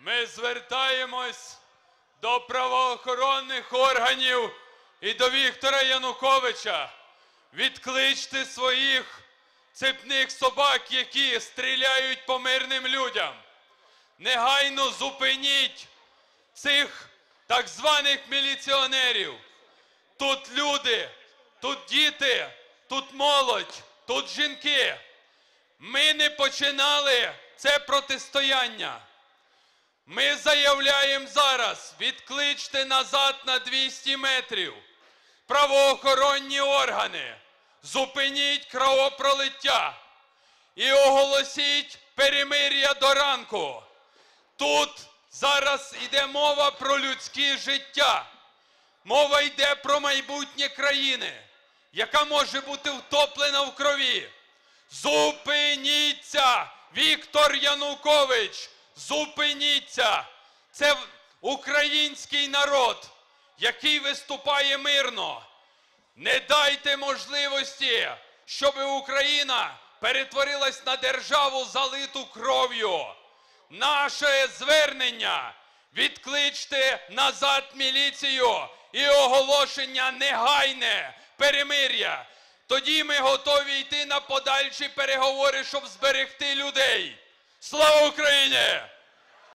Ми звертаємось до правоохоронних органів і до Віктора Януковича. Відкличте своїх цепних собак, які стріляють по мирним людям. Негайно зупиніть цих так званих міліціонерів. Тут люди, тут діти, тут молодь, тут жінки. Ми не починали це протистояння. Ми заявляємо зараз, відкличте назад на 200 метрів правоохоронні органи, зупиніть кровопролиття і оголосіть перемир'я до ранку. Тут зараз йде мова про людське життя. Мова йде про майбутнє країни, яка може бути втоплена в крові. Зупиніться, Віктор Янукович! Зупиніться! Це український народ, який виступає мирно. Не дайте можливості, щоб Україна перетворилась на державу залиту кров'ю. Наше звернення відкличте назад міліцію і оголошення негайне перемир'я. Тоді ми готові йти на подальші переговори, щоб зберегти людей. Слава Україні!